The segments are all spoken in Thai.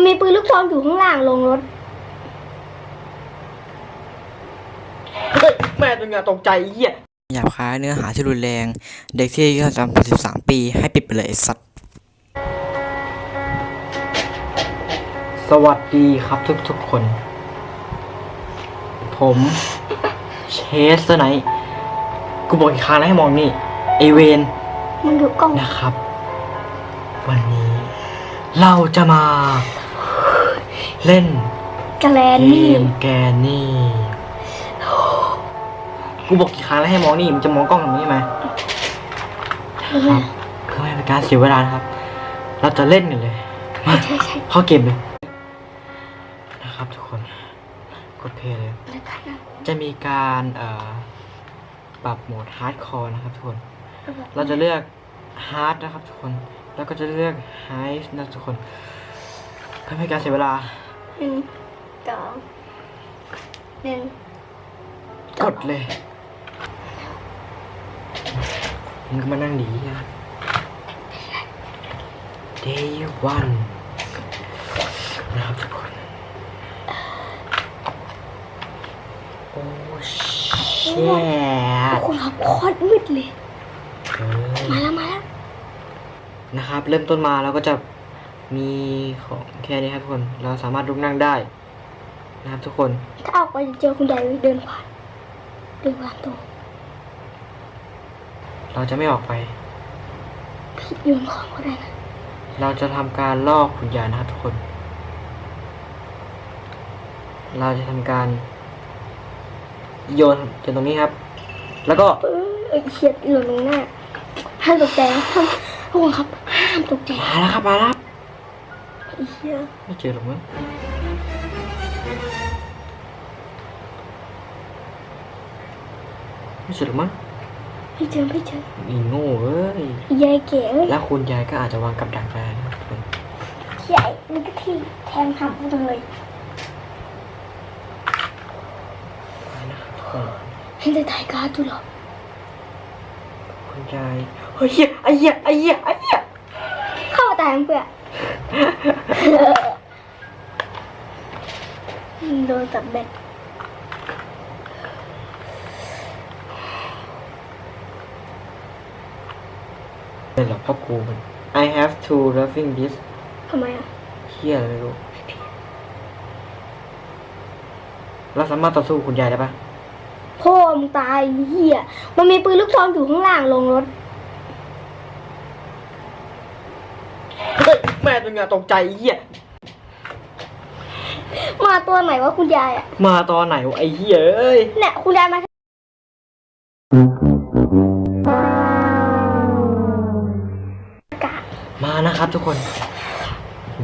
มันมีปืนลูกซองอยู่ข้างล่างลงรถ เฮ้ยแม่ตัวเนี้ยตกใจไอ้เหี้ย หยาบคายเนื้อหาที่รุนแรง เด็กที่อายุต่ำกว่า13 ปี ให้ปิดไปเลยไอ้สัตว์ สวัสดีครับทุกทุกๆคน ผมเชสไนท์กูบอกอีกครั้งแล้วให้มองนี่ ไอเวนมันดูกล้อง นะครับ วันนี้เราจะมา เล่นแกลนเกนี่มแกนนี่ กูบอกกี่ครั้งแล้วให้มองนี่มันจะมองกล้องทำนี้ไหมครับเพื่อไม่ให้เป็นการเสียเวลานะครับ เราจะเล่นกันเลยมาใช่ใช่เข้าเกมเลยนะครับทุกคน กดเพลย์เลยแล้วกันนะจะมีการเอ่อปรับโหมดฮาร์ดคอร์นะครับทุกคน เราจะเลือกฮาร์ดนะครับทุกคน แล้วก็จะเลือกไฮนะทุกคนเพื่อไม่ให้การเสียเวลา หนึ่งสองหนึ่งกดเลยมึงก็มานั่งดีนะ day one นะครับทุกคนโอ้เชี่ยคุณครับโคตรมืดเลยเออมาแล้วมาแล้วนะครับ เริ่มต้นมาเราก็จะ มีของแค่นี้ครับทุกคน เราสามารถลุกนั่งได้ นะครับทุกคน ถ้าออกไปจะเจอคุณยายเดินผ่านเดินผ่านตัวเราจะไม่ออกไปพี่โยนของก็ได้นะเราจะทำการลอกคุณยายนะครับทุกคน เราจะทำการ โยนจนตรงนี้ครับ แล้วก็เออเอ้ยเฉียดหล่นลงหน้าห้ามตกใจนะห้ามทุกคนครับห้ามตกใจมาแล้วครับมาแล้วครับไอ้ เหี้ยไม่เจอหรอกมั้งไม่เจอหรอกมั้งไม่เจอไม่เจออีโง่เอ้ยไอ้ยายแก่เอ้ยแล้วคุณยายก็อาจจะวางกับดักได้นะครับทุกคนใหญ่มันก็ที่แทงทำจังเลยไปนะครับทุกคนเห็นแต่ถ่ายการ์ดดูเหรอคุณยายเฮ้ยเหี้ยไอ้เหี้ยไอ้เหี้ยไอ้เหี้ยเข้ามาตายเพื่อน โดนตับเบ็ดเป็นหรอกพ่อกูมัน I have to loving this ทำไมอะเฮียอะไรไม่รู้เราสามารถต่อสู้คุณยายได้ปะพ่อมึงตายไอ้เหี้ย มันมีปืนลูกซองอยู่ข้างล่างลงรถ เฮ้ย แม่ตัวเนี้ยตกใจไอ้เฮียมาตัวไหนวะคุณยายอะมาตอนไหนวะไอ้เฮียเอ้ยเนี่ยคุณยายมาอากาศมานะครับทุกคน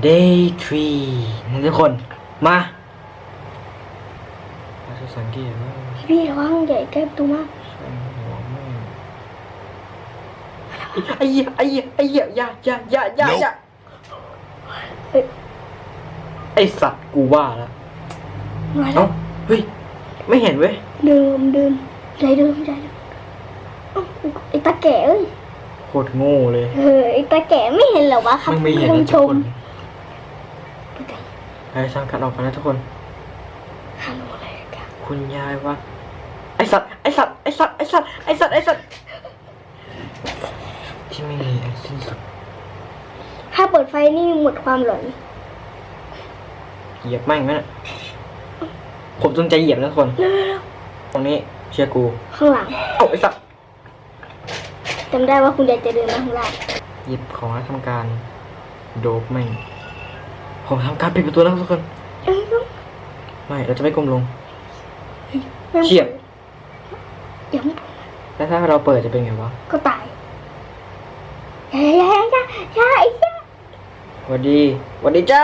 day three นะทุกคนมาเราจะสังเกตว่าพี่ระวังใหญ่ใกล้ประตูมากช่างหัวแม่งไอ้เหี้ยไอ้เหี้ยไอ้เหี้ยอย่าอย่าอย่าอย่าอย่าเฮ้ย ไอสัตว์กูว่าแล้วมาแล้เอ้าวเฮ้ย ไม่เห็นเว้ย เดิมเดิมใจเดิมใจเดิมเอ้าไอ้ตาแก่เอ้ยโคตรโง่เลยเออไอ้ตาแก่ไม่เห็นเหรอวะครับมันไม่เห็นท่านะนทุชกมคนไปสร้างกันออกไปนะทุกคน ฮัลโหลอะไรกันคุณยายว่า ไอสัตว์ ไอสัตว์ ไอสัตว์ ไอสัตว์ ไอสัตว์ ไอสัตว์ ที่ไม่มีอันสิ้นสุดถ้าเปิดไฟนี่หมดความหลอน เหยียบแม่งไหมน่ะผมจงใจเหยียบนะทุกคนเร็วตรงนี้เชียร์กูๆข้างหลังเอ้าไอสัตว์จำได้ว่าคุณยายจะเดินมาข้างล่างหยิบของแล้วทำการ โดบแม่งผมทำการปิดประตูแล้วทุกคนเอ้ยต้องไม่เราจะไม่ก้มลงริ่มเชี่ยยังไม่แล้วถ้าเราเปิดจะเป็นไงวะ ก็ตายยายยายยายยาย สวัสดีสวัสดีจ้า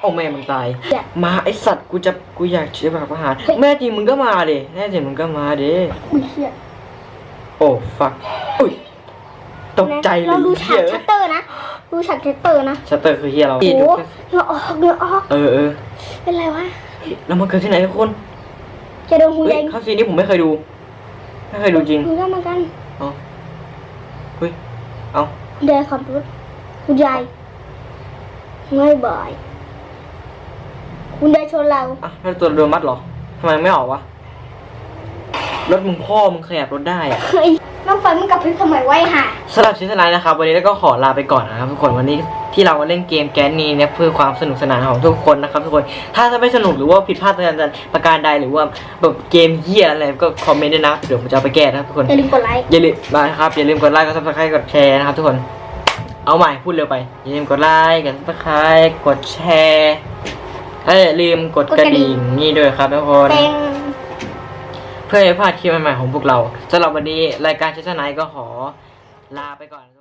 โอ้แม่มึงตายยายมาไอสัตว์กูจะกูอยากเชื่อแบบอาหารเฮ้ยแม่จริงมึงก็มาดิแน่จริงมึงก็มาดิอุ้ยเชี่ยโอ้ฟักอุ้ยตกใจเลเรายดูฉากเหี้ยชัตเตอร์นะดูฉากชัตเตอร์นะชัตเตอร์คือเฮียเราโอ้โหเหงื่อออกเหงื่อออกเออเออเป็นไรวะแล้วมันเกิดที่ไหนทุกคนจะโดนคุณเฮ้ยยายข้าวซีนนี้ผมไม่เคยดู ไม่เคยดูจริงคุณก็เหมากันเอาเฮ้ยเอาคุณยายขับรถคุณยาย ไม่บ่อย คุณเดินชนเราอะแล้วตัวโดนมัดเหรอทำไมไม่ออกวะ รถมึงพ่อมึงขยับรถได้อะเฮ้ยน้องไฟมันกลับพริบทำไมไว้ห่าสำหรับชิ้นสไลด์นะครับ วันนี้เราก็ขอลาไปก่อนนะครับทุกคนวันนี้ที่เรามาเล่นเกมแกนนี้เนี่ยเพื่อความสนุกสนานของทุกคนนะครับทุกคนถ้าจะไม่สนุกหรือว่าผิดพลาดประการใดหรือว่าแบบเกมเหี้ยอะไรก็คอมเมนต์ด้วยนะเดี๋ยวผมจะเอาไปแก้นะครับทุกคนอย่าลืมกดไลค์อย่าลืมมาครับอย่าลืมกดไลค์กดซับสไครต์กดแชร์นะครับทุกคน เอาใหม่พูดเร็วไป อย่าลืมกดไลค์กดซับสไครต์กดแชร์และอย่าลืมกดกระดิ่งนี่ด้วยครับทุกคนเต็งเพื่อไม่ให้พลาดคลิปใหม่ๆของพวกเราสำหรับวันนี้รายการเชสไนก็ขอลาไปก่อน